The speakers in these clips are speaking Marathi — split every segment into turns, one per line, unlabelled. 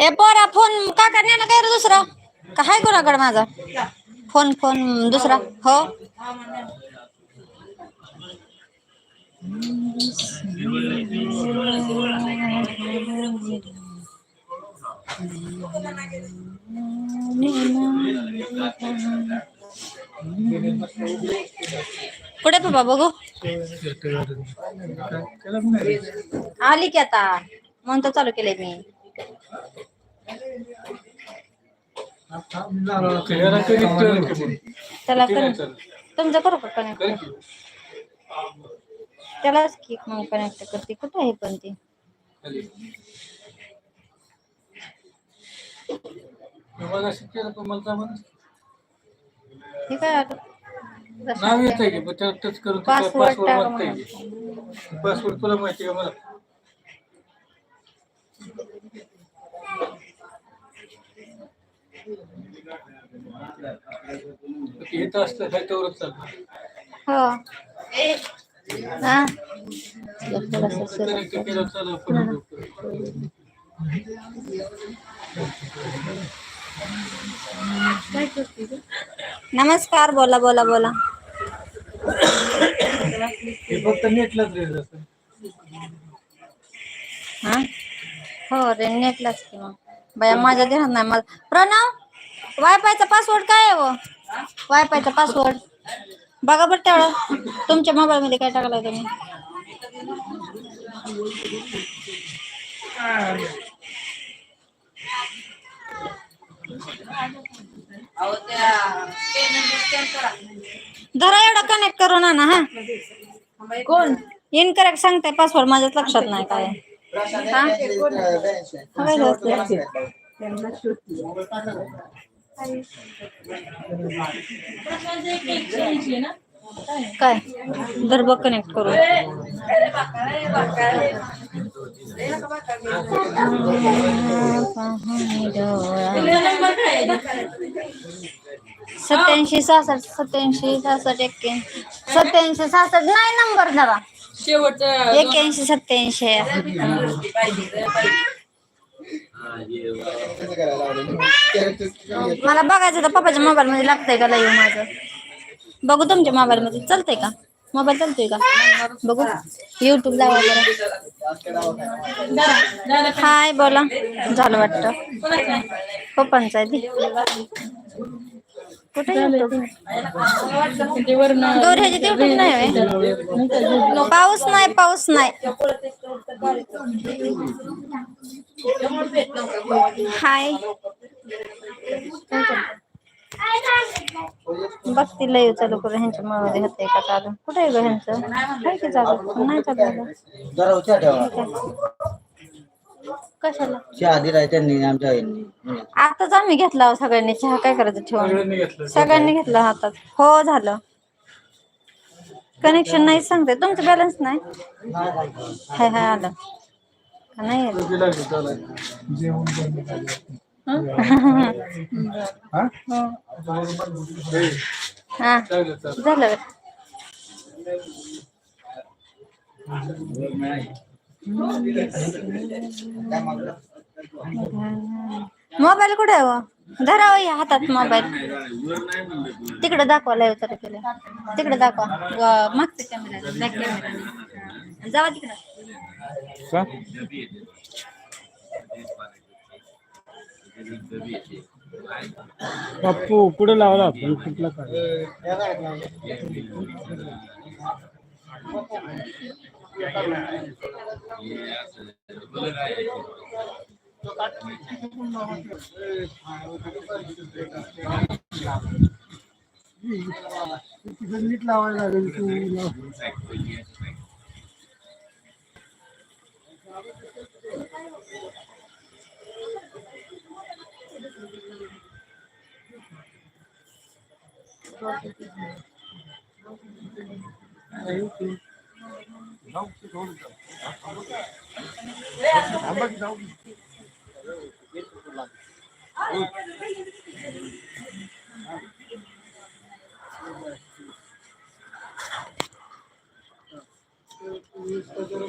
ए पोरा फोन काका करण्या ना काय रे दुसरा? का हाय कोणाकडे माझा? फोन फोन दुसरा. हो. कुठे पप्पा बघू आली की आता. म्हणून तर चालू केले मी. त्याला कनेक्ट तुमचं करू का कनेक्ट त्यालाच की मग कनेक्ट करते. कुठं आहे पण ती? हे काय आता?
नाव येत आहे की? पण त्याला टच करून पासवर्ड पासवर्ड तुला माहिती का मला? तर असतं तेवढंच चालतं.
हो. हा.
केलं चालू
नमस्कार बोला बोला बोला.
हे फक्त नेटलाच रेंज
हा? हो रे नेटलाच की मग. बाया माझ्या ध्यानात नाही मला प्रणव वायफायचा पासवर्ड काय आहे हो? वायफायचा पासवर्ड बघा बरं तेवढं. तुमच्या मोबाईल मध्ये काय टाकलाय तुम्ही? धरा एवढं कनेक्ट करून आणा हा. कोण? इनकरेक्ट सांगते पासवर्ड माझ्याच लक्षात नाही काय. हा? काय? दरबग कनेक्ट करू सत्याऐंशी सहासष्ट सत्याऐंशी सहासष्ट एक्क्याऐंशी. सत्याऐंशी सहासष्ट नाही नंबर जरा
शेवटचं.
एक्क्याऐंशी सत्याऐंशी. मला बघायचं तर पप्पाच्या मोबाईल मध्ये लागतंय का लाईव्ह माझं? बघू तुमच्या मोबाईल मध्ये. चालतंय का? मोबाईल चालतोय का? बघू. युट्यूब लावा हाय बोला. झालं वाटतं. हो, पप्पांचं आहे कुठे YouTube? नाही होय? पाऊस नाही पाऊस नाही. हाय. बघती लय चालू करू ह्यांच्या मुळे होते का चालू? कुठे आहे ग ह्यांचं? काय की चालू नाही चालू कशाला?
चहा दिलाय त्यांनी आमच्या आईने.
आताच आम्ही घेतला सगळ्यांनी. चहा काय करायचं ठेवून
सगळ्यांनी घेतलं.
हातात. हो झालं. कनेक्शन नाही सांगते. तुमचं बॅलन्स नाही? हाय हाय आलं. नाही
हा? हे,
हा. झालं मोबाईल कुठे आहे हो? धरा या हातात मोबाईल. तिकडे दाखवा लाईव्ह तर केलं. तिकडे दाखवा. मागच्या कॅमेरा बॅक कॅमेरा जावा तिकडे.
बाप्पू कुठे लावला? आपण कुठला काय नीट लावायला लागेल तू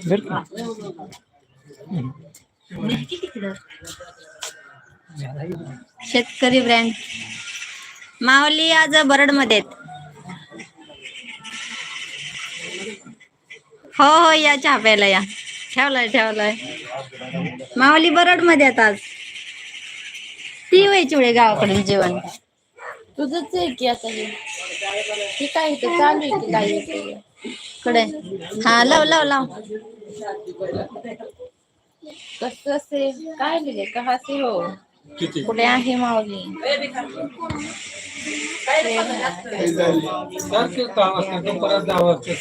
Ver. Miski kadar.
शेतकरी ब्रँड. माऊली आज बरडमध्ये हो हो या चहा प्यायला या. ठेवलाय ठेवलाय. माऊली बरडमध्ये आज. ती व्हायची वेळे गावाकडून जेवण.
तुझंच आहे की आता हे? हे काय इथं चालू आहे की काय इथे?
कडे हा लाव लाव लाव.
कसं से काय लिहिले कहा से हो?
किती?
कुठे आहे माऊली?
सारखे काम असते परत दहा वाजता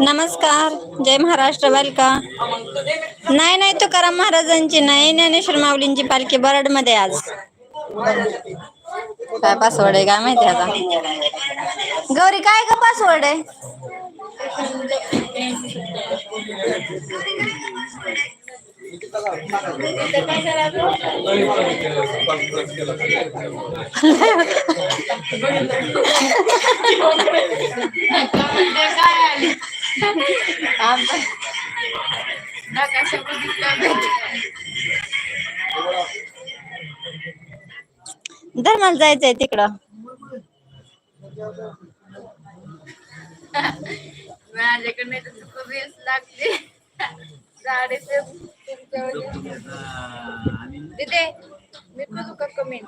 नमस्कार जय महाराष्ट्र वेलकम नाही नाही तुकाराम महाराजांची नाही ज्ञानेश्वर माऊलींची पालखी बरडमध्ये आज. काय पासवर्ड आहे काय माहिती आता? गौरी काय का पासवर्ड आहे? धर्माला जायचंय तिकडं.
माझ्याकडे नाही लागते मी करू का कमेंट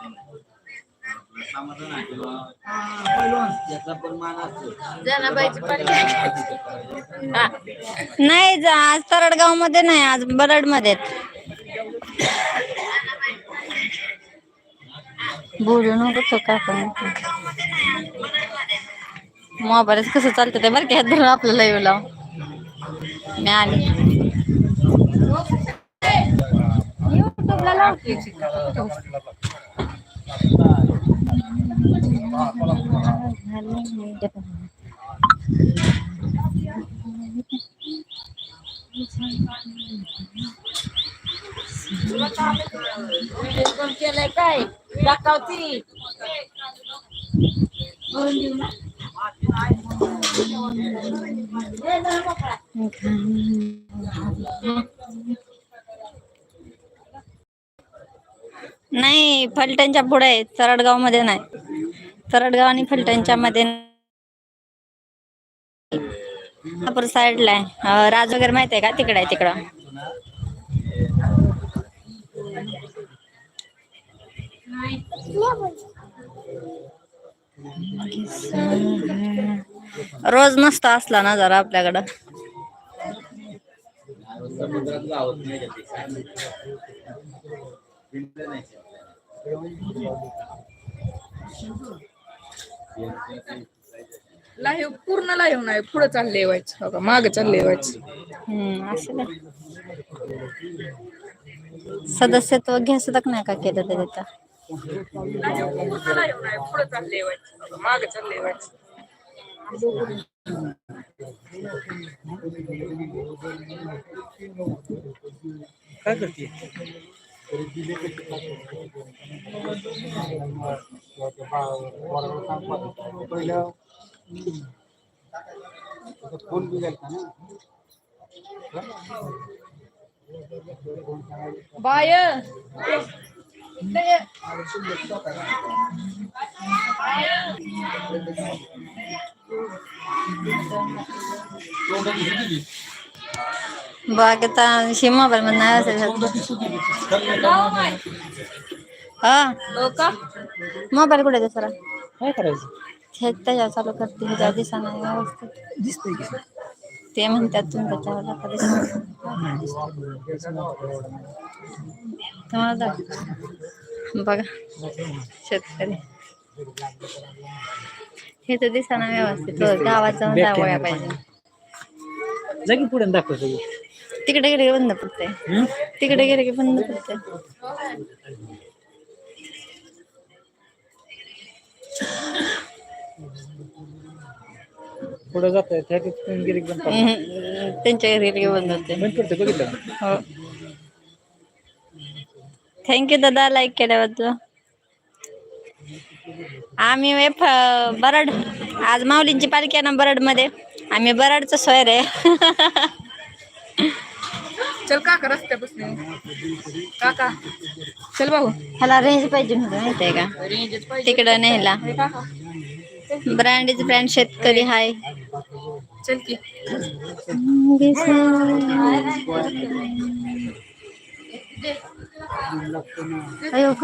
आज तरडगावमध्ये नाही आज बरडमध्ये बोलू नको तो काय पण कसं चालतं ते बरं की हात धरून आपल्याला लाईव्ह लाव मी आली. युट्यूबला लावते
काय? दाखवती.
नाही फलटणच्या पुढे आहे मध्ये नाही. तरडगाव आणि फलटणच्या मध्ये नागपूर साईडला आहे. राज वगैरे माहिती आहे का? तिकडे आहे तिकडं. रोज नसतो असला ना जरा आपल्याकडं.
लाईव्ह पूर्ण लाईव्ह नाही पुढे चालले व्हायचं मागे चालले व्हायचं.
सदस्यत्व घ्या सुद्धा नाही का केलं ते
पुढे चालले मागे चालले व्हायचं
काय करते
बाय.
बाकी आता शी मोबाईल मध्ये नाही असेल हा
हो का
मोबाईल कुठे दुसरा
काय करायचं
हे त्याच्यावर चालू करते ह्याच्या दिसा नाही व्यवस्थित
दिसतंय की
ते म्हणतात त्याच्यावर नका दिसू. तुम्हाला बघा शेतकरी. हे तर दिसाना व्यवस्थित दाखवायला
camera
पाहिजे.
जागी पुढे दाखवतो
तिकडे गेले की बंद पडते तिकडे गेले की बंद पडते
पुढे जात आहे त्या तिथून गिरीक बंद.
हम्म, त्यांच्या घरी बंद होते.
बंद करतो बघितलं. का?
हो थँक्यू दादा लाईक केल्याबद्दल. आम्ही वेफ बरड आज माऊलींची पालखी आहे ना बरडमध्ये आम्ही बरडचं सोयर आहे.
चल काका रस्त्यापासून काका चल भाऊ.
ह्याला रेंज पाहिजे होती माहितीये का?
रेंजच पाहिजे.
तिकडं
हे काका.
ब्रँड इज ब्रँड शेतकरी हाय.
चल की.
अयो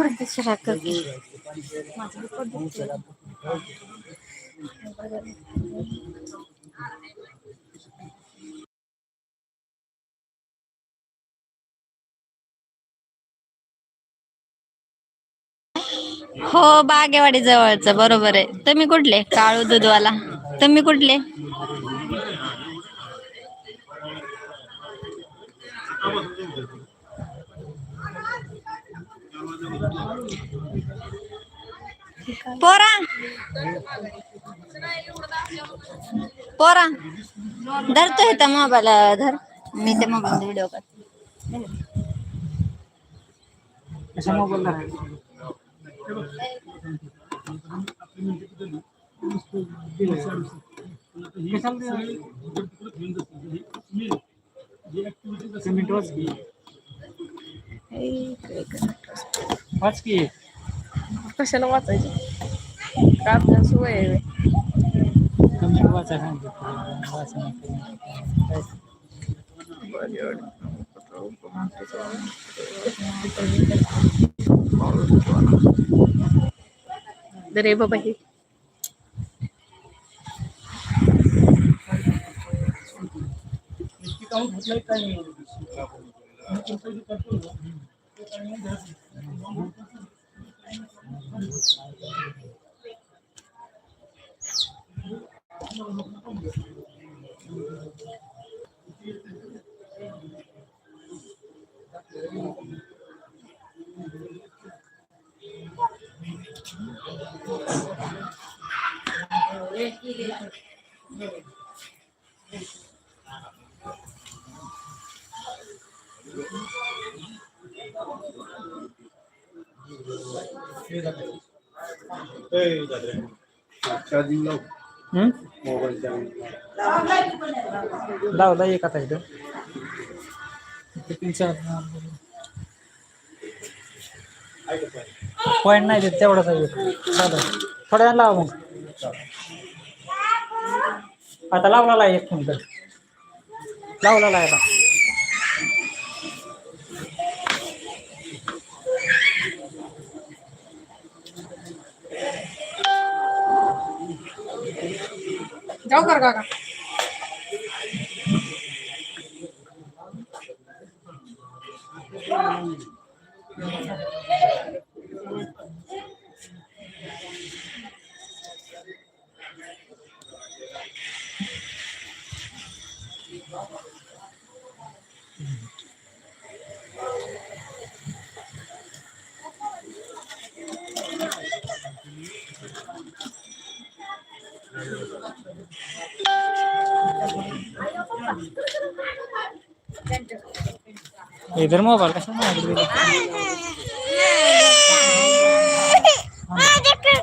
हो बागेवाडी जवळचं बरोबर आहे. तुम्ही कुठले? काळू दूधवाला. तुम्ही कुठले? पोरा. पोरा. धरतो तर मोबाईल धर. मी ते मोबाईल व्हिडिओ करते
कशा मोबाईलला आहे? कशाला ते- सिमेंट वाच की. वाच की.
कशाला वाचायचं? का सवय आहे.
कमी वाचा सांगितलं वाचा
रे बाबा हे.
लावला एक आता इथं. पॉईंट नाही देत तेवढाच आहे चालेल. थोड्या लाव लावा मग. आता लावला आहे एक फोन तर लावला आहे आता.
जाऊ कर काका
इधर मोबाईल कशा माझ्याकडे दिला?
माझ्याकडे